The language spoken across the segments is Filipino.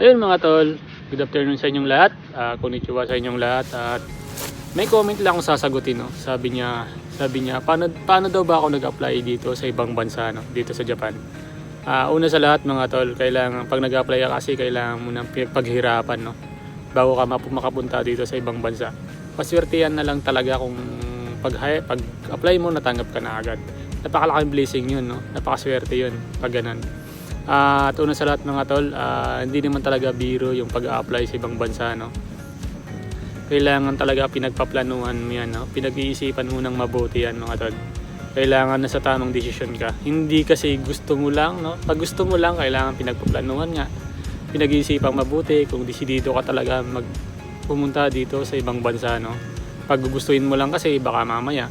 Ayun mga tol, good afternoon sa inyong lahat. Uh, konnichiwa sa inyong lahat. At may comment lang akong sasagutin. No? Sabi niya, sabi niya, paano, paano daw ba ako nag-apply dito sa ibang bansa, no? dito sa Japan? Ah, una sa lahat mga tol, kailangan, pag nag-apply ka kasi, kailangan mo ng paghirapan, no? Bago ka makapunta dito sa ibang bansa. Paswertihan na lang talaga kung pag, pag apply mo, natanggap ka na agad. Napakalaking blessing yun, no? Napakaswerte yun, pag ganun. Ah, at una sa lahat mga tol, ah, hindi naman talaga biro yung pag-apply sa ibang bansa, no? Kailangan talaga pinagpaplanuhan mo yan, no? Pinag-iisipan mo ng mabuti yan, mga tol. Kailangan na sa tamang desisyon ka. Hindi kasi gusto mo lang, no? Pag gusto mo lang, kailangan pinagpaplanuhan nga. Pinag-iisipan mabuti kung desidido ka talaga mag pumunta dito sa ibang bansa, no? Pag gugustuhin mo lang kasi, baka mamaya,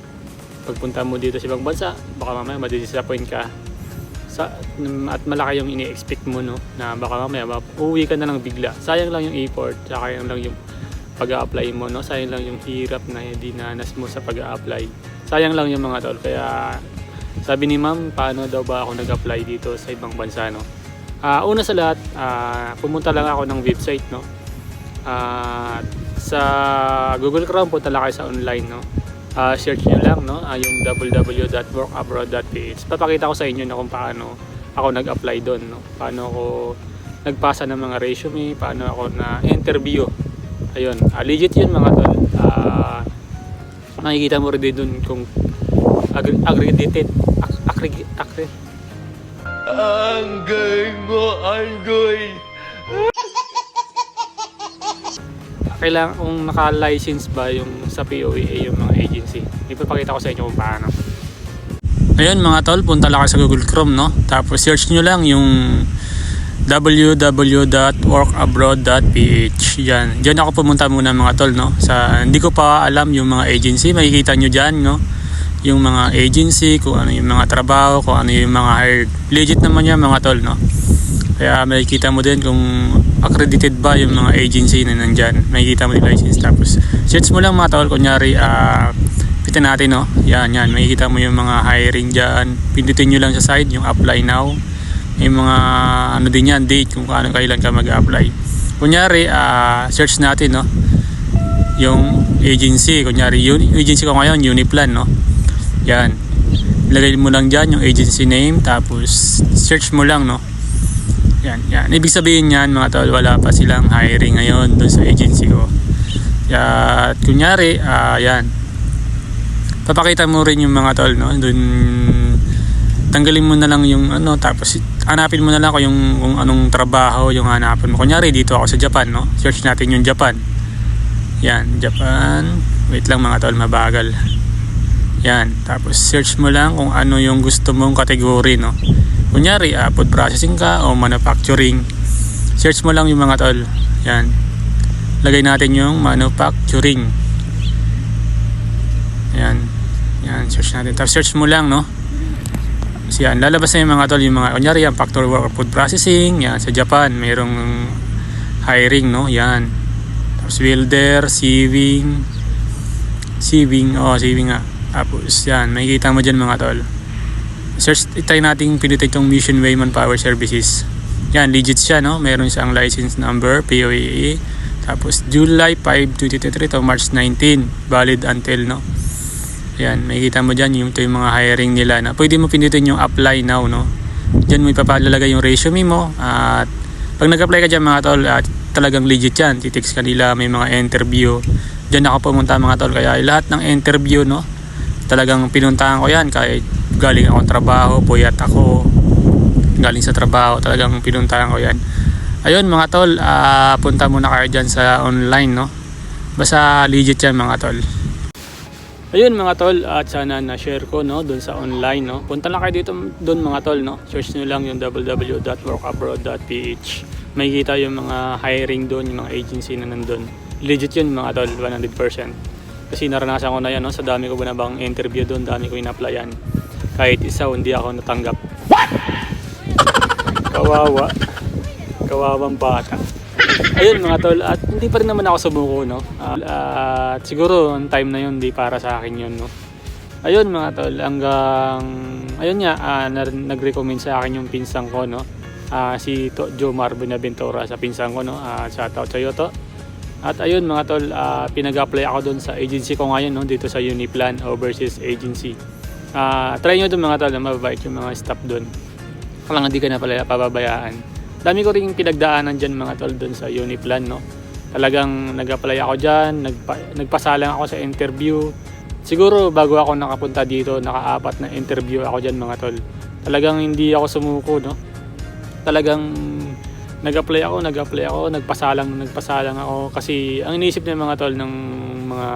pagpunta mo dito sa ibang bansa, baka mamaya madidisappoint ka sa at malaki yung ini-expect mo no? Na baka mamaya ma- uuwi ka na lang bigla. Sayang lang yung effort sayang lang yung pag-apply mo no? Sayang lang yung hirap na dinanas mo sa pag-apply sayang lang yung mga tol. Kaya sabi ni ma'am paano daw ba ako nag-apply dito sa ibang bansa no? Ah, una sa lahat ah, pumunta lang ako ng website no? Ah, sa Google Chrome punta lang kayo sa online no Ah, search nyo lang no? Ah, yung www.workabroad.ph papakita ko sa inyo na kung paano ako nag-apply doon no? Paano ako nagpasa ng mga resume paano ako na interview ayun. Ah, legit yun mga tol. Ah, makikita mo rin doon kung ag- accredited ac- accre- accre- Anggoy mo, anggoy. Kailangan kung naka-license ba yung sa POEA yung mga agency. Ipapakita ko sa inyo kung paano. Ayun mga tol, punta lang kayo sa Google Chrome no. Tapos search nyo lang yung www.workabroad.ph Yan. Diyan ako pumunta muna mga tol no. Sa hindi ko pa alam yung mga agency, makikita nyo diyan no. Yung mga agency, kung ano yung mga trabaho, kung ano yung mga hired. Legit naman yan mga tol no. Kaya makikita mo din kung accredited ba yung mga agency na nandyan. Makikita mo yung license. Tapos, search mo lang mga tol. Kunyari, ah, pitin natin, no? Yan, yan. Makikita mo yung mga hiring dyan. Pindutin nyo lang sa side, yung apply now. Yung mga, ano din yan, date kung ano kailan ka mag-apply. Kunyari, ah, search natin, no? Yung agency. Kunyari, yun, agency ko ngayon, Uniplan, no? Yan. Ilagay mo lang dyan yung agency name. Tapos, search mo lang, no? Yan, yan. Ibig sabihin yan mga tol, wala pa silang hiring ngayon doon sa agency ko. At kunyari, ah yan. Papakita mo rin yung mga tol, no? Doon tanggalin mo na lang yung ano tapos hanapin mo na lang kung yung kung anong trabaho yung hanapin mo. Kunyari dito ako sa Japan, no? Search natin yung Japan. Yan, Japan. Wait lang mga tol, mabagal. Yan, tapos search mo lang kung ano yung gusto mong kategory, no? Kunyari, uh, food processing ka o manufacturing. Search mo lang yung mga tol. Yan. Lagay natin yung manufacturing. Yan. Yan, search natin. Tapos search mo lang, no? So yan, lalabas na yung mga tol, yung mga, kunyari yan, factory worker food processing, yan, sa Japan, mayroong hiring, no? Yan. Tapos welder, sieving, sieving, oh, sieving nga. Tapos yan, makikita mo dyan mga tol search try nating pinutin itong Mission Wayman Power Services. Yan legit siya no? Meron siyang license number POAE tapos July 5, 2023 to March 19 valid until no? Yan makikita mo dyan yung, yung mga hiring nila na pwede mo pinutin yung apply now no? Dyan mo ipapalalagay yung resume mo at pag nag-apply ka dyan mga tol at talagang legit yan titix kanila may mga interview. Dyan ako pumunta mga tol kaya lahat ng interview no? Talagang pinuntahan ko yan kahit galing akong trabaho, puyat ako. Galing sa trabaho, talagang pinuntahan ko yan. Ayun mga tol, ah, punta muna kayo dyan sa online no? Basta legit yan mga tol. Ayun mga tol, at sana na-share ko no dun sa online no? Punta lang kayo dito dun mga tol no? Search nyo lang yung www.workabroad.ph makikita yung mga hiring doon, yung mga agency na nandun. Legit yun mga tol, 100% kasi naranasan ko na yan no? sa dami ko ba na bang interview doon dami ko in-applyan kahit isa hindi ako natanggap. Kawawa. Kawawang bata. Ayun mga tol at hindi pa rin naman ako sumuko no? At siguro ang time na yun hindi para sa akin yun no? Ayun mga tol hanggang ayun nga na- nag-recommend sa akin yung pinsang ko no? Ah, si to, Jomar Benaventura sa pinsan ko no. Ah, shoutout sa iyo to. At ayun mga tol, ah, pinag-apply ako doon sa agency ko ngayon no? Dito sa Uniplan Overseas Agency. Ah, try nyo doon mga tol, na mababait yung mga staff doon. Kailangan hindi ka na pala pababayaan. Dami ko rin pinagdaanan dyan mga tol doon sa Uniplan no. Talagang nag-apply ako dyan, nagpa, nagpasalang ako sa interview. Siguro bago ako nakapunta dito, nakaapat na interview ako dyan mga tol. Talagang hindi ako sumuko no. Talagang nag-apply ako, nag-apply ako, nagpasalang, nagpasalang ako kasi ang iniisip ng mga tol ng mga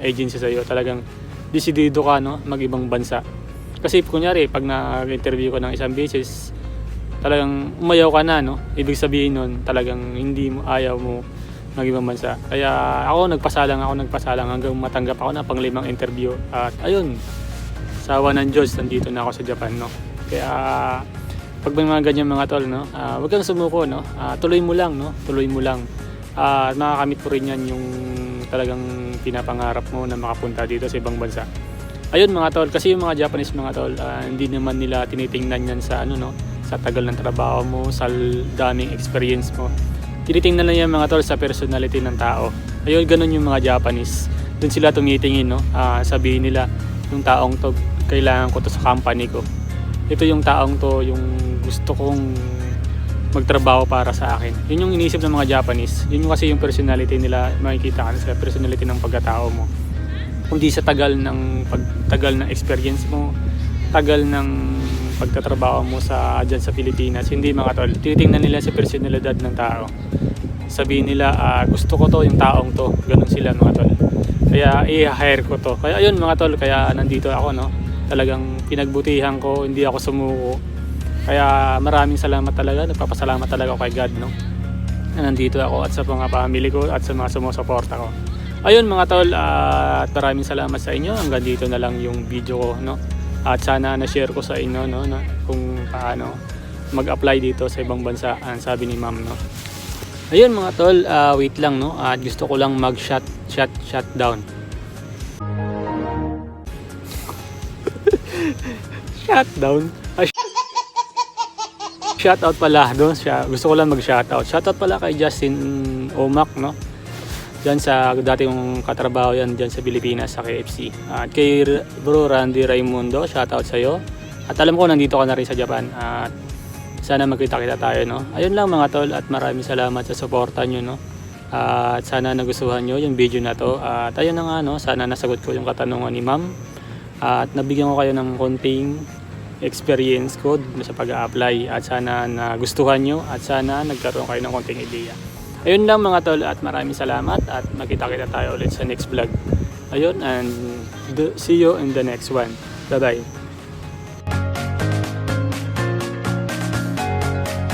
agency sa iyo talagang desidido ka no, mag-ibang bansa. Kasi kunyari pag nag-interview ko ng isang beses, talagang umayaw ka na no. Ibig sabihin nun, talagang hindi mo ayaw mo mag-ibang bansa. Kaya ako nagpasalang ako, nagpasalang hanggang matanggap ako na panglimang interview. At ayun, sa awa ng Diyos, nandito na ako sa Japan no. Kaya pag may mga ganyan mga tol, no, ah, wag kang sumuko, no. Ah, tuloy mo lang, no. Tuloy mo lang. Ah, makakamit mo rin yan yung talagang pinapangarap mo na makapunta dito sa ibang bansa. Ayun mga tol, kasi yung mga Japanese mga tol, ah, hindi naman nila tinitingnan yan sa ano no, sa tagal ng trabaho mo, sa daming experience mo. Tinitingnan lang yan mga tol sa personality ng tao. Ayun, ganun yung mga Japanese. Doon sila tumitingin, no. Ah, sabihin nila, yung taong to, kailangan ko to sa company ko. Ito yung taong to, yung gusto kong magtrabaho para sa akin. Yun yung iniisip ng mga Japanese. Yun yung kasi yung personality nila, makikita ka sa personality ng pagkatao mo. Kundi sa tagal ng pagtagal ng experience mo, tagal ng pagtatrabaho mo sa dyan sa Pilipinas, hindi mga tol. Tinitingnan nila sa personalidad ng tao. Sabihin nila, ah, gusto ko to, yung taong to. Ganun sila mga tol. Kaya i-hire ko to. Kaya ayun mga tol, kaya nandito ako no. Talagang pinagbutihan ko, hindi ako sumuko. Kaya maraming salamat talaga, nagpapasalamat talaga ako kay God no. Na nandito ako at sa mga family ko at sa mga sumusuporta ko. Ayun mga tol, at maraming salamat sa inyo. Hanggang dito na lang yung video ko no. At sana na-share ko sa inyo no, na kung paano mag-apply dito sa ibang bansa, ang sabi ni Ma'am no. Ayun mga tol, ah, wait lang no. At gusto ko lang mag-shut shut shut down. shut down. Shoutout pala doon siya. Gusto ko lang mag-shoutout. Shoutout pala kay Justin Omak, no? Diyan sa dati kong katrabaho yan diyan sa Pilipinas sa KFC. At kay Bro Randy Raimundo, shoutout sa iyo. At alam ko nandito ka na rin sa Japan. At sana magkita-kita tayo, no? Ayun lang mga tol at maraming salamat sa suporta nyo, no? At sana nagustuhan nyo yung video na to. At ayun na nga, no? Sana nasagot ko yung katanungan ni ma'am. At nabigyan ko kayo ng konting experience ko sa pag-apply at sana nagustuhan nyo at sana nagkaroon kayo ng konting ideya. Ayun lang mga tol at maraming salamat at magkita-kita tayo ulit sa next vlog. Ayun and see you in the next one. Bye-bye.